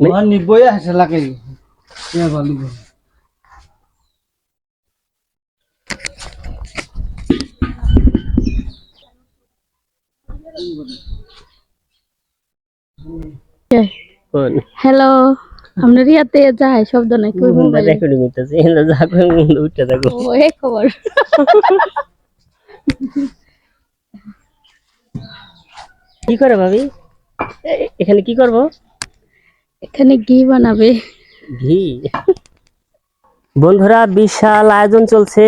Laki. Ya balik. কোন hello আপনার ইয়াতে যাই শব্দ নাই কই মোবাইল রেকর্ডিং হইতেছে যা কই মুন্ড উঠতে থাকো। ও এই খবর। কি করে ভাবি? এখানে কি করব? এখানে ঘি বানাবে। ঘি? বন্ধুরা, বিশাল আয়োজন চলছে।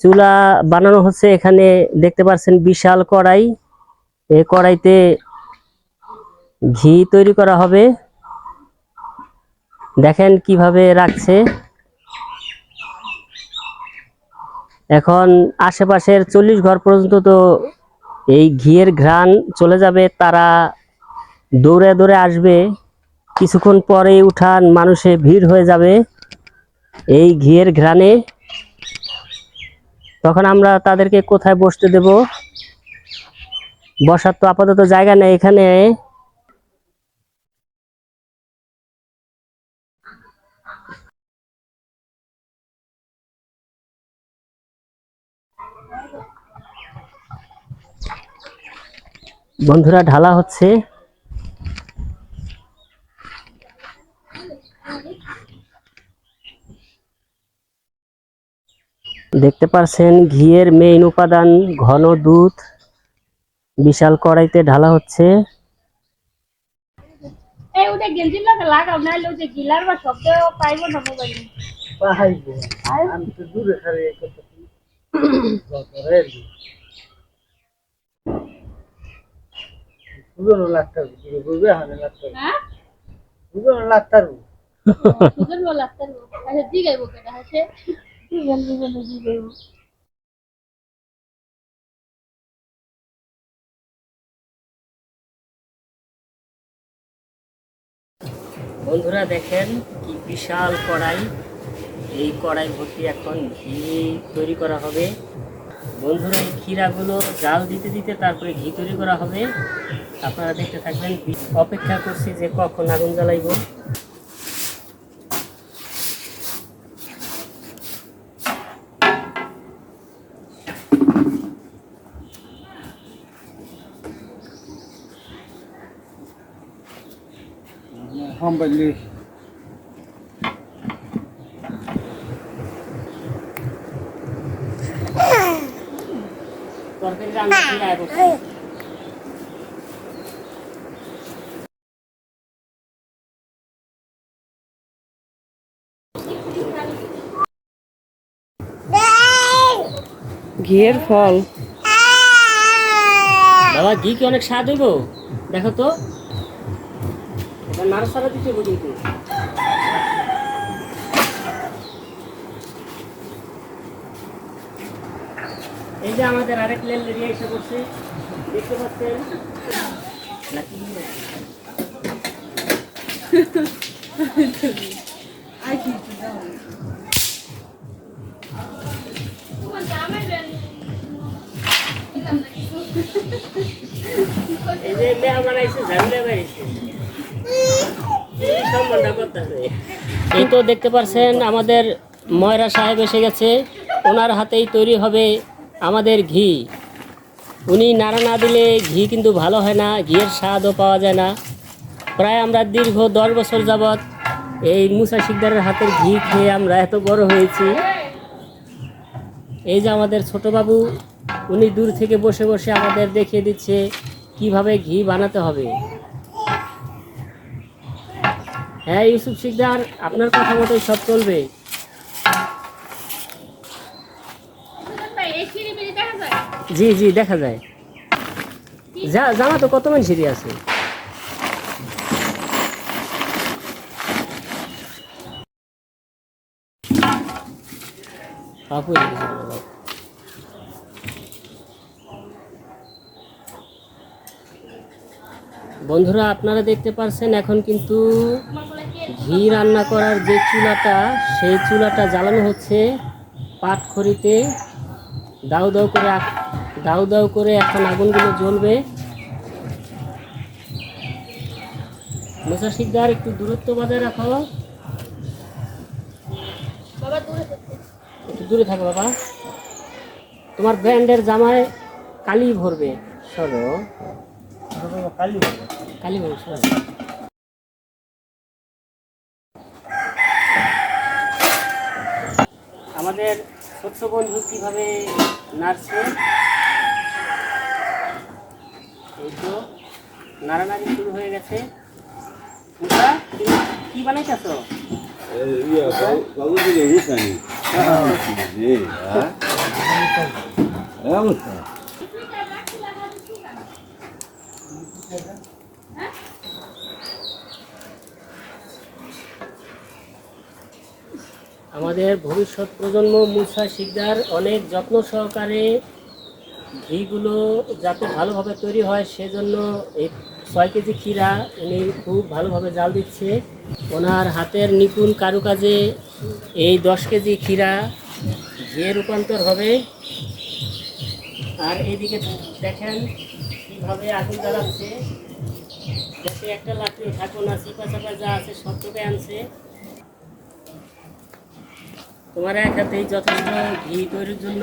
চুলা বানানো হচ্ছে এখানে, দেখতে পাচ্ছেন বিশাল কড়াই। এই কড়াইতে ঘি তৈরি করা হবে। দেখেন কীভাবে রাখছে। এখন আশেপাশের চল্লিশ ঘর পর্যন্ত তো এই ঘিয়ের ঘ্রাণ চলে যাবে। তারা দৌড়ে দৌড়ে আসবে। কিছুক্ষণ পরে উঠান মানুষে ভিড় হয়ে যাবে এই ঘিয়ের ঘ্রাণে। তখন আমরা তাদেরকে কোথায় বসতে দেব? বসার তো আপাতত জায়গা নেই এখানে। বন্ধুরা, ঢালা হচ্ছে। দেখতে পারছেন ঘিয়ের মেইন উপাদান ঘন দুধ। বিশাল কড়াইতে ঢালা হচ্ছে। এই ওটা লাগা লাগাও ওই যে গিলার বা শব্দ পাইবো না মোবাইলে। Pahayo. আমি তো দূরে খারে কথা। করে পুরনো লাগতার লাগতার হ্যাঁ? আচ্ছা জি গাইবো কেন হাসে জি গাইবো কেন জি গাইবো বন্ধুরা দেখেন কি বিশাল কড়াই। এই কড়াই ভর্তি এখন ঘি তৈরি করা হবে। বন্ধুরা, এই ক্ষীরাগুলো জাল দিতে দিতে তারপরে ঘি তৈরি করা হবে। আপনারা দেখতে থাকবেন, অপেক্ষা করছি যে কখন আগুন জ্বালাইব। হাম্বালি তরকারি রান্না করে ঘিয়ের ফল। বাবা ঘি কি অনেক স্বাদ হইব? দেখো তো। নাড়া সারা দিতে হবে কিন্তু। এই যে আমাদের আরেক লেল রেডিয়া এসে করছে দেখতে পাচ্ছেন? এই যে মেহমান আইছে ঝামেলা বাড়িছে এই তো দেখতে পাচ্ছেন আমাদের ময়রা সাহেব এসে গেছে। ওনার হাতেই তৈরি হবে আমাদের ঘি। উনি নাড়া না দিলে ঘি কিন্তু ভালো হয় না, ঘিয়ের স্বাদও পাওয়া যায় না। প্রায় আমরা দীর্ঘ দশ বছর যাবৎ এই মুসা শিকদারের হাতের ঘি খেয়ে আমরা এত বড় হয়েছি। এই যে আমাদের ছোট বাবু, উনি দূর থেকে বসে বসে আমাদের দেখিয়ে দিচ্ছে কীভাবে ঘি বানাতে হবে। হ্যাঁ ইউসুফ শিকদার, আপনার কথা মতোই সব চলবে। জি জি, দেখা যায়। যা জানা তো কত মান সিঁড়ি আছে। বন্ধুরা, আপনারা দেখতে পারছেন, এখন কিন্তু ঘি রান্না করার যে চুলাটা সেই চুলাটা জ্বালানো হচ্ছে পাটখড়িতে দাউ দাউ করে দাউ দাউ করে এখন আগুনগুলো জ্বলবে। মুসা শিকদার একটু দূরত্ব বজায় রাখো। বাবা দূরে থাকতে একটু দূরে থাকো বাবা। তোমার ব্র্যান্ডের জামায় কালি ভরবে। সরো খালি কালি ভরবে। আমাদের ছোট্ট বন্ধু কীভাবে নাড়ছে এই তো নাড়ানাড়ি শুরু হয়ে গেছে। মুসা, তুমি কি বানাইতেছো? Iya, আমাদের ভবিষ্যৎ প্রজন্ম মুসা শিকদার অনেক যত্ন সহকারে ঘিগুলো যাতে ভালোভাবে তৈরি হয় সেজন্য এই ছয় কেজি ক্ষীরা উনি খুব ভালোভাবে জাল দিচ্ছে। ওনার হাতের নিপুণ কারুকাজে এই দশ কেজি ক্ষীরা ঘিয়ে রূপান্তর হবে। আর এইদিকে দেখেন কীভাবে আগুন জ্বালাচ্ছে। একটা লাকড়ি থাকো না চিপা যা আছে, সব আনছে। তোমার এক হাতেই যথেষ্ট ঘি তৈরির জন্য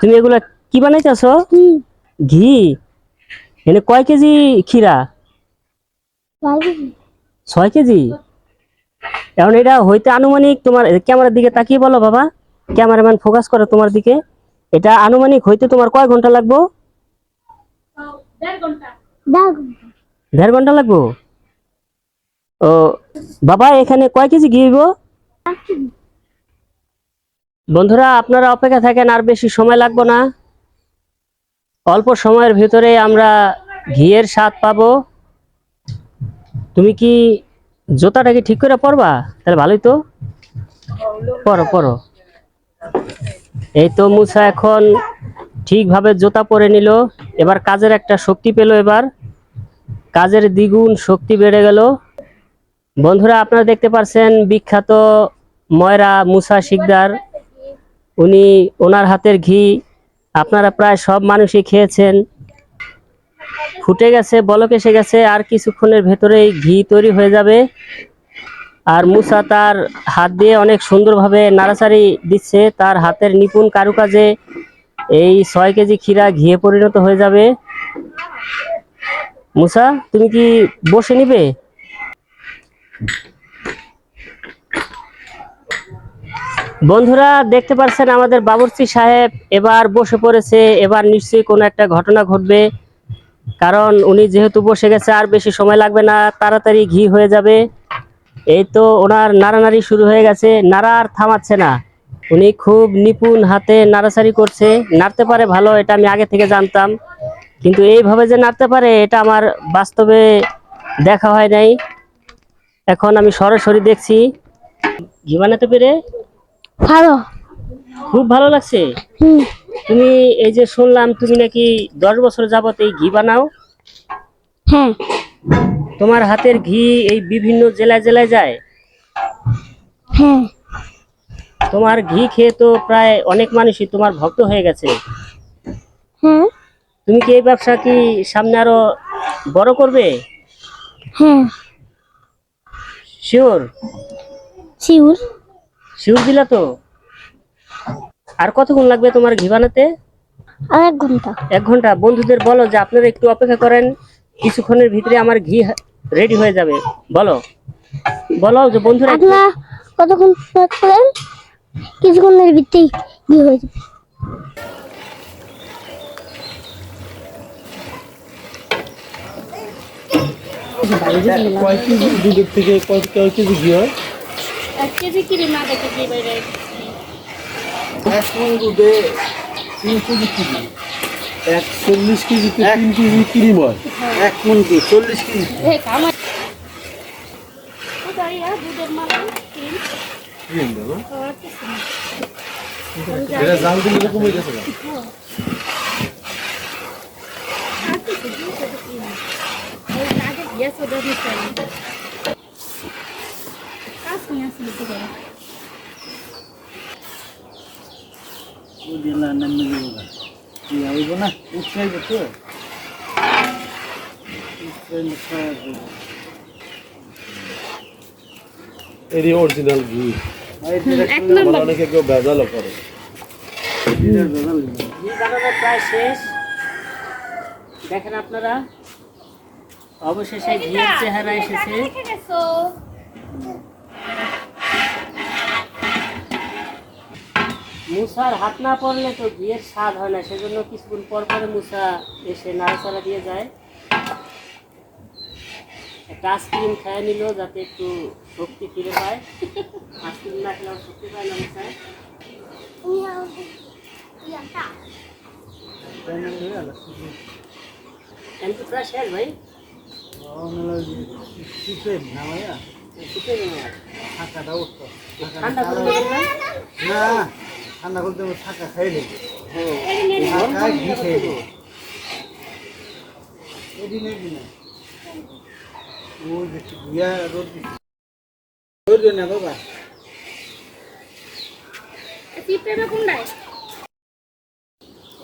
তুমি এগুলা কি বানাইতেছ? ঘি? এনে কয় কেজি ক্ষীরা? ছয় কেজি। এখন এটা হইতে আনুমানিক তোমার ক্যামেরার দিকে তাকিয়ে বলো বাবা। ক্যামেরাম্যান ফোকাস করে তোমার দিকে। এটা আনুমানিক হইতে তোমার কয় ঘণ্টা লাগবো? দেড় ঘণ্টা। দেড় ঘণ্টা লাগবো? ও বাবা এখানে কয় কেজি ঘি হইব? বন্ধুরা, আপনারা অপেক্ষা থাকেন, আর বেশি সময় লাগবে না। অল্প সময়ের ভিতরে আমরা ঘিয়ের স্বাদ পাব। তুমি কি জুতাটা কি ঠিক করে পরবা? তাহলে ভালোই তো। পরো পরো। এই তো মুসা এখন ঠিকভাবে জুতা পরে নিল। এবার কাজের একটা শক্তি পেল এবার। কাজের দ্বিগুণ শক্তি বেড়ে গেল। বন্ধুরা, আপনারা দেখতে পাচ্ছেন বিখ্যাত ময়রা মুসা শিকদার। উনি ওনার হাতের ঘি, আপনারা প্রায় সব মানুষই খেয়েছেন। ফুটে গেছে, বলক এসে গেছে, আর কিছুক্ষণের ভেতরেই ঘি তৈরি হয়ে যাবে। আর মুসা তার হাত দিয়ে অনেক সুন্দরভাবে নাড়াচাড়ি দিচ্ছে। তার হাতের নিপুণ কারুকাজে এই ছয় কেজি ক্ষীরা ঘিয়ে পরিণত হয়ে যাবে। মুসা, তুমি কি বসে নিবে? বন্ধুরা, দেখতে পাচ্ছেন আমাদের বাবুর্চি সাহেব এবার বসে পড়েছে। এবার নিশ্চয়ই কোনো একটা ঘটনা ঘটবে। কারণ উনি যেহেতু বসে গেছে, আর বেশি সময় লাগবে না, তাড়াতাড়ি ঘি হয়ে যাবে। এই তো ওনার নাড়ানাড়ি শুরু হয়ে গেছে। নাড়া আর থামাচ্ছে না। উনি খুব নিপুণ হাতে নাড়াচাড়ি করছে। নাড়তে পারে ভালো, এটা আমি আগে থেকে জানতাম। কিন্তু এইভাবে যে নাড়তে পারে, এটা আমার বাস্তবে দেখা হয় নাই। এখন আমি সরাসরি দেখছি। ঘি বানাতে পেরে ভালো। খুব ভালো লাগছে? তুমি এই যে শুনলাম তুমি নাকি দশ বছর যাবত এই ঘি বানাও? হ্যাঁ। তোমার হাতের ঘি এই বিভিন্ন জেলায় জেলায় যায়? হ্যাঁ। তোমার ঘি খেয়ে তো প্রায় অনেক মানুষই তোমার ভক্ত হয়ে গেছে। হ্যাঁ। তুমি কি এই ব্যবসা কি সামনে আরও বড় করবে? হ্যাঁ। শিওর শিওর শিউর দিলা তো? আর কতক্ষণ লাগবে তোমার ঘি বানাতে? এক ঘণ্টা। এক ঘণ্টা। বন্ধুদের বলো যে আপনারা একটু অপেক্ষা করেন কিছুক্ষণের ভিতরে আমার ঘি রেডি হয়ে যাবে। বলো। বলো যে বন্ধুরা আপনারা কতক্ষণ ওয়েট করেন? কিছুক্ষণের ভিতরেই বিয়ে হয়ে যাবে। কয় কেজি দুধের থেকে কয় কেজি ঘি হয়? এক কেজি দেখে বাইরে এক মন দুধে তিন কেজি কিনি। এক চল্লিশ কেজিতে তিন কেজি ক্রিম হয়। এক মন কি চল্লিশ কেজি। Cream cream. এটা জাল দিলে কমে গেছে। না আর কিছু দুধ করে কি না তো এরই অরিজিনাল ঘি। এই যে অনেকে কেউ ভেজালও করে। এটার ভেজাল নেই। ঘি বানানো প্রায় শেষ। দেখেন আপনারা অবশেষে ঘিয়ের চেহারা এসেছে রেখে গেছো মুসার হাত না পড়লে তো ঘিয়ের স্বাদ হয় না সেজন্য কিছুক্ষণ পর পরে মুসা এসে নাড়াচাড়া দিয়ে যায়। একটা আইসক্রিম খেয়ে নিল যাতে একটু শক্তি ফিরে পায়। আইসক্রিম না খেলে শক্তি পায় না মুসায় কিন্তু প্রায় শেষ ভাই। ঠান্ডা ঠান্ডা করতে আমার থাকা খাই নেবে। করে ঘি খেয়ে? নেবে। এদিনে দিনে ওই যে ঘিয়া রোদ দিচ্ছে না বাবা।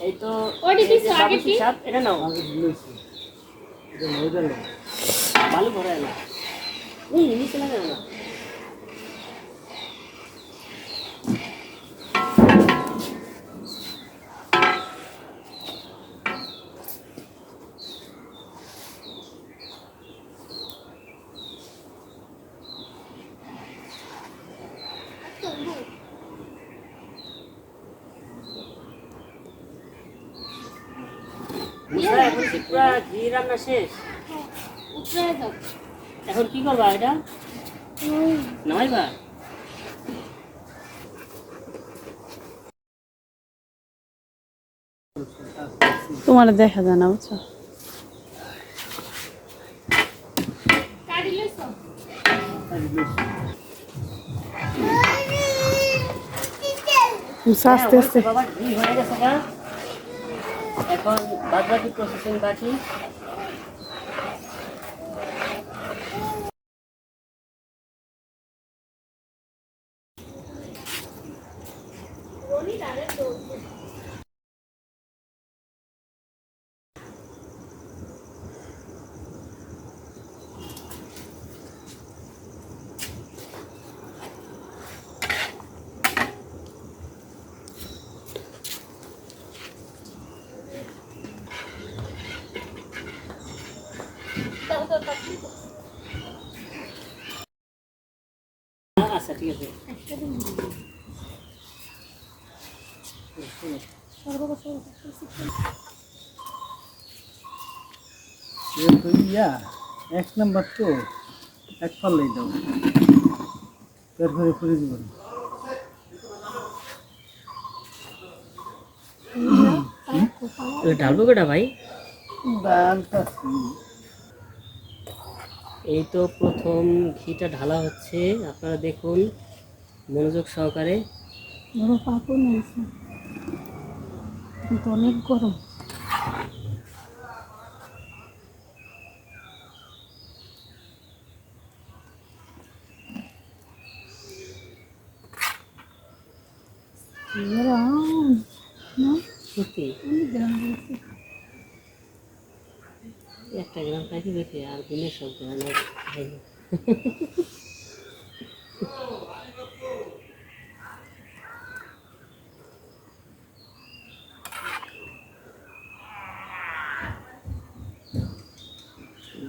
এই তো এটা নাও। এটা ভরায় না। এই নিচে লাগে না মুসা, এখন কি পুরা ঘি রান্না শেষ? এখন কি করবা এটা? নামাইবা? তোমার দেখা যায় না বুঝছ? আস্তে আস্তে হ্যাঁ, বাবা ঘি হয়ে গেছে গা। এখন বাদ বাকি প্রসেসিং বাকি। আচ্ছা ঠিক আছে এ তো ইয়া এক নাম্বার তো এক পাল্লাই দাও। তারপরে করে দিব ঢালবো কেটা ভাই? এই তো প্রথম ঘিটা ঢালা হচ্ছে। আপনারা দেখুন মনোযোগ সহকারে। বড় পাপড় নিয়েছে। কিন্তু অনেক গরম। একটা গ্রাম পাইতে দেখে আর দিনের সব গ্রাম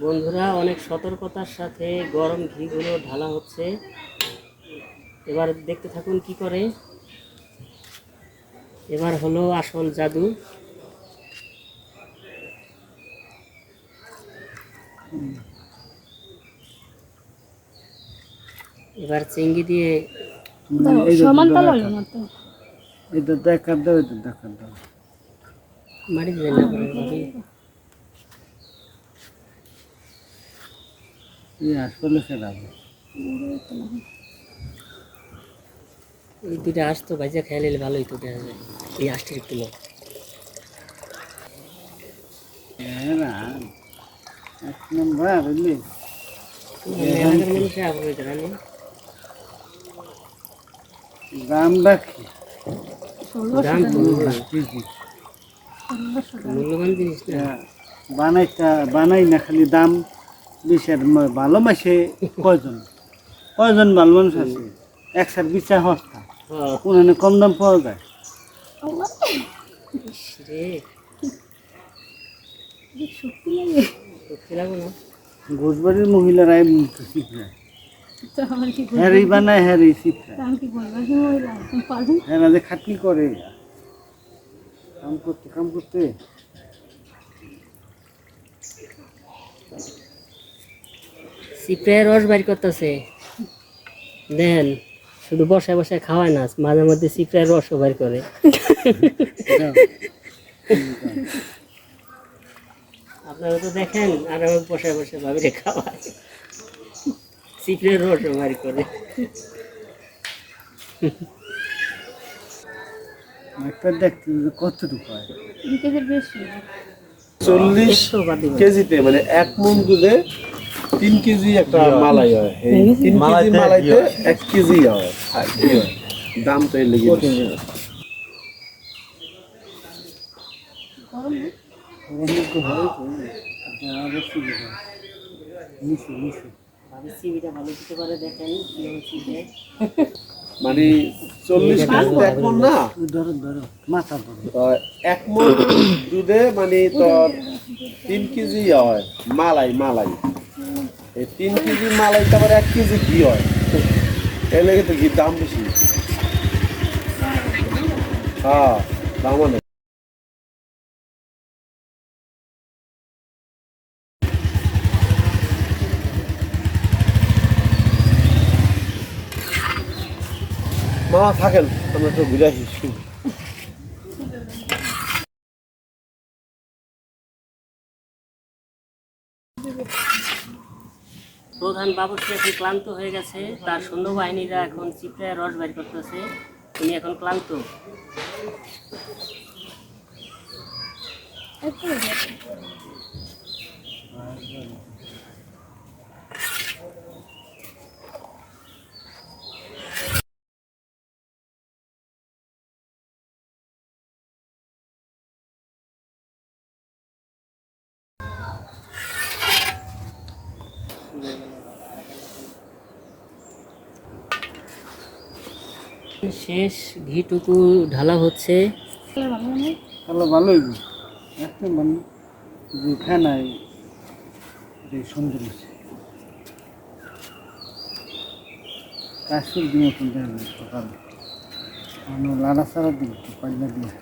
বন্ধুরা অনেক সতর্কতার সাথে গরম ঘিগুলো ঢালা হচ্ছে। এবার দেখতে থাকুন কি করে। এবার হলো আসল জাদু। এবার চিংড়ি দিয়ে দাও, সমান তাল হলো না তো এটা দেখার দাও এটা দেখার দাও। মারি দিলেন না করে ভাবি এই আসলে খারাপ এই দুইটা আস তো ভাইজা খেয়ে নিলে ভালো হইতো দেখা যায়। এই আষ্টির একটু লোক হ্যাঁ এক নাম্বার বুঝলি? হইতে রানি দাম তো মূল্যবান। জিনিস না। বানাই না খালি দাম। বিষের ভালো মাসে কয়জন? কয়জন ভালো মানুষ আছে? একসাথে বিচার সস্তা হ্যাঁ। ওখানে কম দাম পাওয়া যায়? ঘোষবাড়ির মহিলারাই শিখরা? হ্যারি বানায় হ্যারি শিখরা হ্যাঁ যে খাটনি করে। কাম করতে কাম করতে। সিপ্রে রস বাইর করতেছে। দেন শুধু বসায় বসায় খাওয়ায় না মাঝে মধ্যে সিপ্রে রসও বাইর করে। আপনারা তো দেখেন আর আমি বসায় বসায় ভাবিরে খাওয়ায় সিপ্রে রসও বাইর করে। দেখতে কতটুকু হয়। দুই কেজির বেশি। চল্লিশ। কেজিতে মানে এক মন দুধে তিন কেজি একটা মালাই হয়। তিন কেজি মালাইতে এক কেজি হয়? দাম তো এর লেগে মানে চল্লিশ কেজি এক মন না? ধরো ধরো মাথা ধরো। আহ, এক মন দুধে মানে তোর তিন কেজি হয়। মালাই মালাই। এই তিন কেজি মালাই তারপর এক কেজি ঘি হয়। এর লেগে তো দাম বেশি। হ্যাঁ দাম অনেক। মামা থাকেন, আমরা তো ঘুরে আসি। প্রধান বাবুর্চি এখন ক্লান্ত হয়ে গেছে। তার সৈন্যবাহিনীরা এখন চিপড়ায় রস বের করতেছে। তিনি এখন ক্লান্ত। শেষ ঘিটুকু ঢালা হচ্ছে। ভালো ভালোই তাহলে ভালোই। একদম মানে যে খানায় সুন্দর হয়েছে কাশুর দিন সকালে। আমরা লাড়া সারা দিন পাল্লা দিয়ে।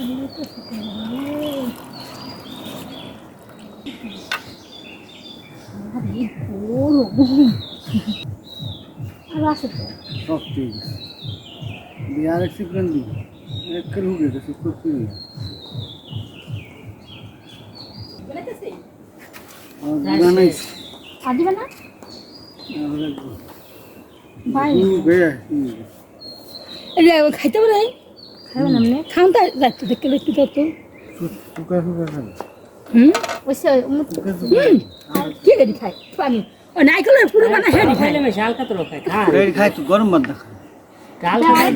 আরে আছে তো সব ঠিক আছে দিয়ে আরেক চিকেন দিই এক কিলো হুকে গেছে খুব না ভাই খাইতে পারে খাবেন আপনি খান তা যাচ্ছে দেখতে একটু তো তো। হুম? ওইসে হুম কি গাড়ি খাই পানি। ও নাইকলের পুরো হ্যাঁ খাই খাইলে খায় খান এই খাই গরম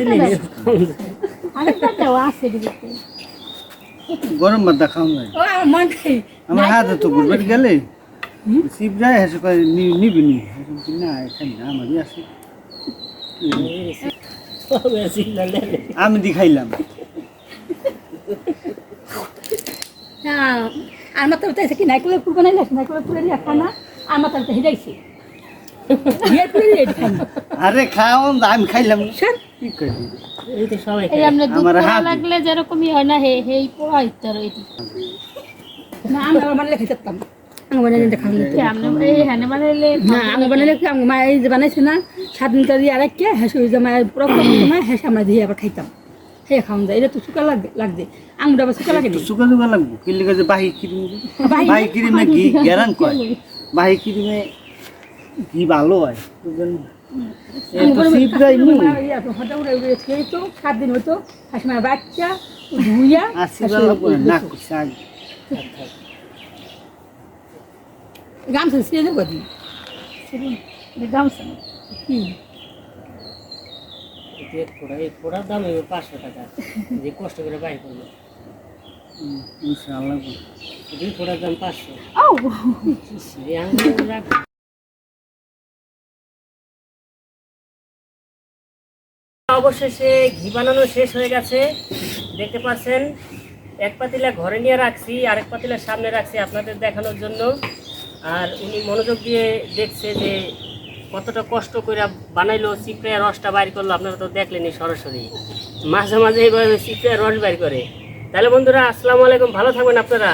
দিলে আরেকটা আছে দিকে গরম ও আমার মন খাই। আমার হাত তো ঘুরবে গেলে। শিব যায় হেসে নিবি নি? না না আমারই আছে। আমি দি খাইলাম না আর মাত্র তো এসে কি? নাইকলের পুরো বানাইলে নাইকলের খানা আর মাত্র আরে খাও আমি খাইলাম। কি করি এই। আমরা দুধ লাগলে যেরকমই হয় না হে হেই পোড়া না আমি আমার আমরা বানাইছে না সাত দিন তরি আর একটা হেসে ওই মায়ের পুরো সময় হেসে আমরা দিয়ে আবার খাইতাম। যায় এটা তো শুকা লাগবে লাগবে। আঙুর আবার শুকা লাগে সুগা কি লিখে যে বাহি ক্রিম বাহি- বাহি ক্রিমে ঘি গ্যারান কয়। বাহি ক্রিমে ঘি ভালো হয় সাত দিন হতো হাসমা বাচ্চা ধুইয়া গামছা ছিঁড়ে দেবো দি? গামছা কি? ফোড়ার দাম হইবে পাঁচশো টাকা। যে কষ্ট করে বাই করল। দুই ফোড়ার দাম পাঁচশো। অবশেষে ঘি বানানো শেষ হয়ে গেছে। দেখতে পাচ্ছেন এক পাতিলা ঘরে নিয়ে রাখছি আরেক পাতিলা সামনে রাখছি আপনাদের দেখানোর জন্য। আর উনি মনোযোগ দিয়ে দেখছে যে কতটা কষ্ট করে বানাইলো চিপড়ায় রসটা বাইর করল, আপনারা তো দেখলেনি সরাসরি। মাঝে মাঝে এইভাবে চিপড়ায় রস বাইর করে। তাহলে বন্ধুরা, আসসালামু আলাইকুম, ভালো থাকবেন আপনারা।